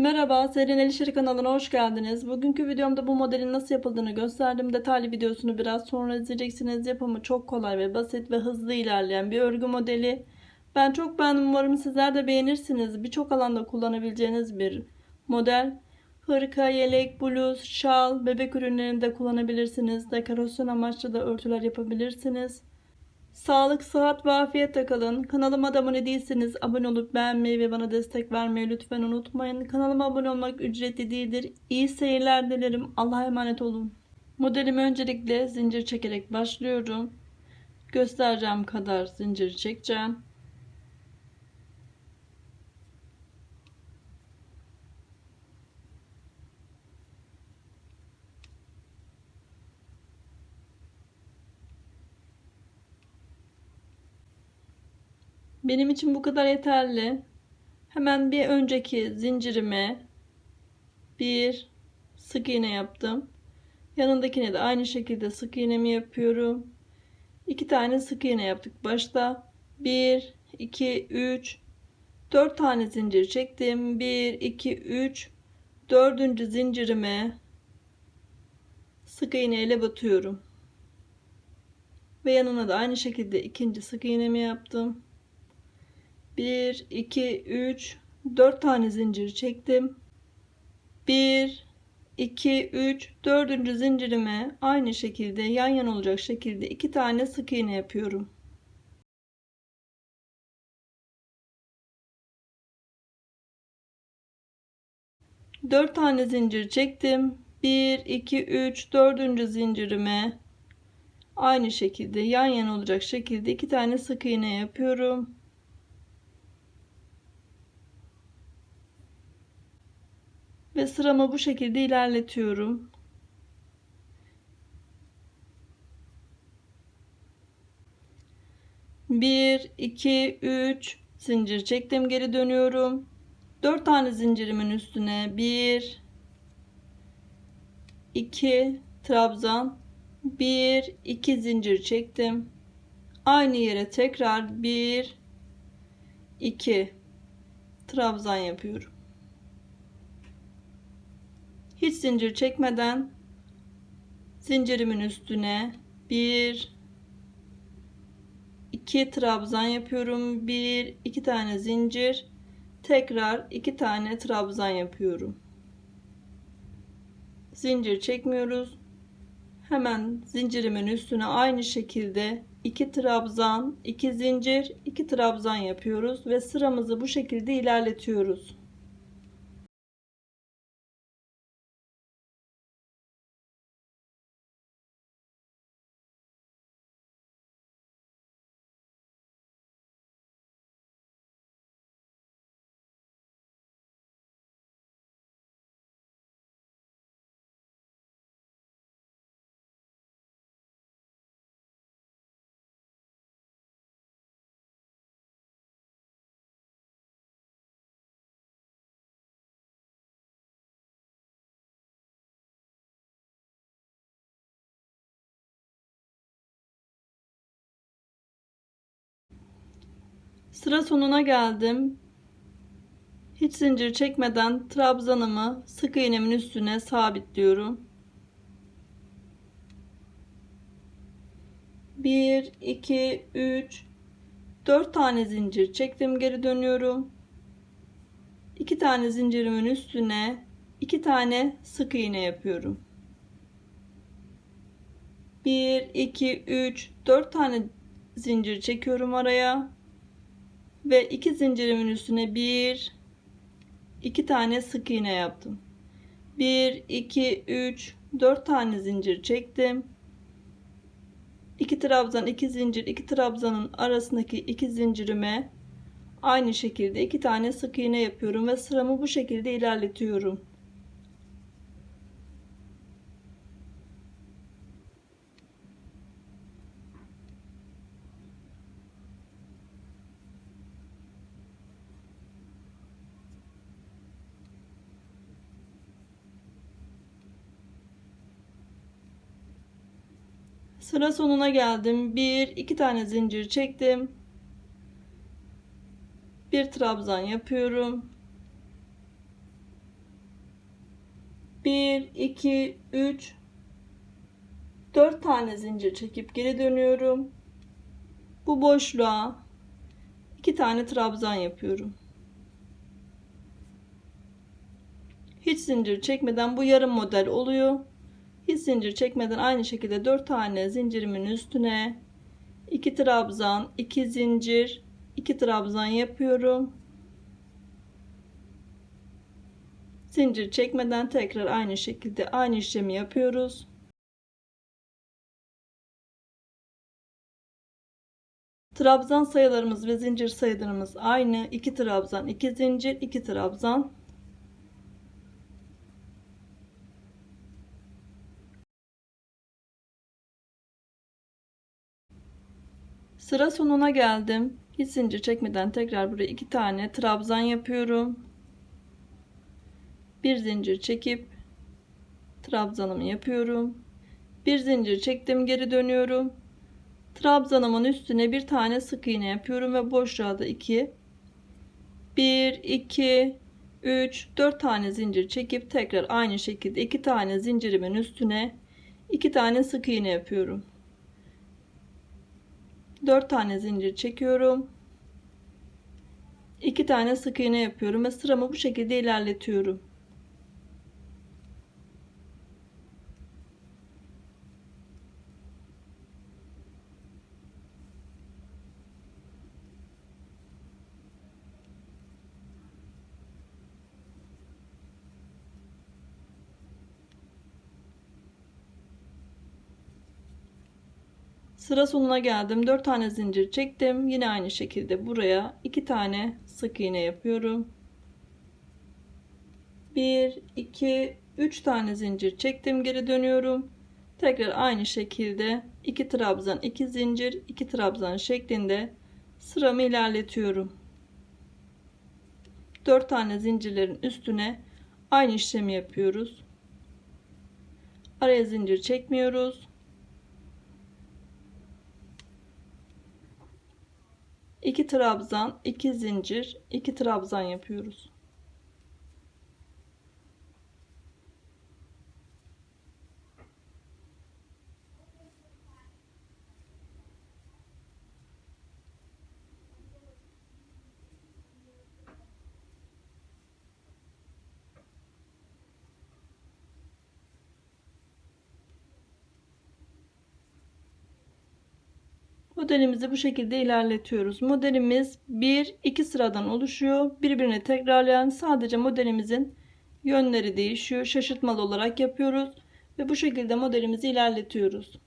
Merhaba, Serin El İşleri kanalına hoş geldiniz. Bugünkü videomda bu modelin nasıl yapıldığını gösterdim. Detaylı videosunu biraz sonra izleyeceksiniz. Yapımı çok kolay ve basit ve hızlı ilerleyen bir örgü modeli. Ben çok beğendim. Umarım sizler de beğenirsiniz. Birçok alanda kullanabileceğiniz bir model. Hırka, yelek, bluz, şal, bebek ürünlerinde kullanabilirsiniz. Dekorasyon amaçlı da örtüler yapabilirsiniz. Sağlık, sıhhat ve afiyetle kalın. Kanalıma da abone değilseniz abone olup beğenmeyi ve bana destek vermeyi lütfen unutmayın. Kanalıma abone olmak ücretli değildir. İyi seyirler dilerim. Allah'a emanet olun. Modelimi öncelikle zincir çekerek başlıyorum. Göstereceğim kadar zincir çekeceğim. Benim için bu kadar yeterli. Hemen bir önceki zincirime bir sık iğne yaptım. Yanındakine de aynı şekilde sık iğnemi yapıyorum. İki tane sık iğne yaptık başta. 1 2 3 4 tane zincir çektim. 1 2 3 dördüncü zincirime sık iğne ile batıyorum. Ve yanına da aynı şekilde ikinci sık iğnemi yaptım. 1 2 3 4 tane zincir çektim 1 2 3 4. zincirime aynı şekilde yan yana olacak şekilde 2 tane sık iğne yapıyorum Dört tane zincir çektim. 1 2 3 4. zincirime aynı şekilde yan yana olacak şekilde iki tane sık iğne yapıyorum. Ve sıramı bu şekilde ilerletiyorum. Bir, iki, üç zincir çektim geri dönüyorum. Dört tane zincirimin üstüne bir, iki trabzan, bir, iki zincir çektim. Aynı yere tekrar bir, iki trabzan yapıyorum hiç zincir çekmeden zincirimin üstüne bir iki trabzan yapıyorum. Bir iki tane zincir. Tekrar iki tane trabzan yapıyorum. Zincir çekmiyoruz. Hemen zincirimin üstüne aynı şekilde iki trabzan iki zincir iki trabzan yapıyoruz ve sıramızı bu şekilde ilerletiyoruz Sıra sonuna geldim. Hiç zincir çekmeden trabzanımı sık iğnemin üstüne sabitliyorum. 1 2 3 4 tane zincir çektim geri dönüyorum. 2 tane zincirimin üstüne 2 tane sık iğne yapıyorum. 1 2 3 4 tane zincir çekiyorum araya ve iki zincirimin üstüne bir iki tane sık iğne yaptım. 1 2 3 4 tane zincir çektim. 2 trabzan 2 zincir 2 trabzanın arasındaki iki zincirime aynı şekilde iki tane sık iğne yapıyorum ve sıramı bu şekilde ilerletiyorum Sıra sonuna geldim. Bir, iki tane zincir çektim. Bir trabzan yapıyorum. 1 2 3 4 tane zincir çekip geri dönüyorum. Bu boşluğa 2 tane trabzan yapıyorum. Hiç zincir çekmeden bu yarım model oluyor. Hiç zincir çekmeden aynı şekilde 4 tane zincirimin üstüne 2 trabzan, 2 zincir, 2 trabzan yapıyorum. Zincir çekmeden tekrar aynı şekilde aynı işlemi yapıyoruz. Trabzan sayılarımız ve zincir sayılarımız aynı. 2 trabzan, 2 zincir, 2 trabzan. Sıra sonuna geldim. Hiç zincir çekmeden tekrar buraya iki tane trabzan yapıyorum. Bir zincir çekip trabzanımı yapıyorum. Bir zincir çektim, geri dönüyorum. Trabzanımın üstüne bir tane sık iğne yapıyorum ve boşluğa da 2 1 2 3 4 tane zincir çekip tekrar aynı şekilde iki tane zincirimin üstüne iki tane sık iğne yapıyorum. 4 tane zincir çekiyorum. 2 tane sık iğne yapıyorum ve sıramı bu şekilde ilerletiyorum. Sıra sonuna geldim. 4 tane zincir çektim. Yine aynı şekilde buraya 2 tane sık iğne yapıyorum. 1 2 3 tane zincir çektim. Geri dönüyorum. Tekrar aynı şekilde 2 trabzan, 2 zincir, 2 trabzan şeklinde sıramı ilerletiyorum. 4 tane zincirlerin üstüne aynı işlemi yapıyoruz. Araya zincir çekmiyoruz. 2 trabzan, 2 zincir, 2 trabzan yapıyoruz. Modelimizi bu şekilde ilerletiyoruz. Modelimiz 1-2 sıradan oluşuyor. Birbirini tekrarlayan sadece modelimizin yönleri değişiyor. Şaşırtmalı olarak yapıyoruz. Ve bu şekilde modelimizi ilerletiyoruz.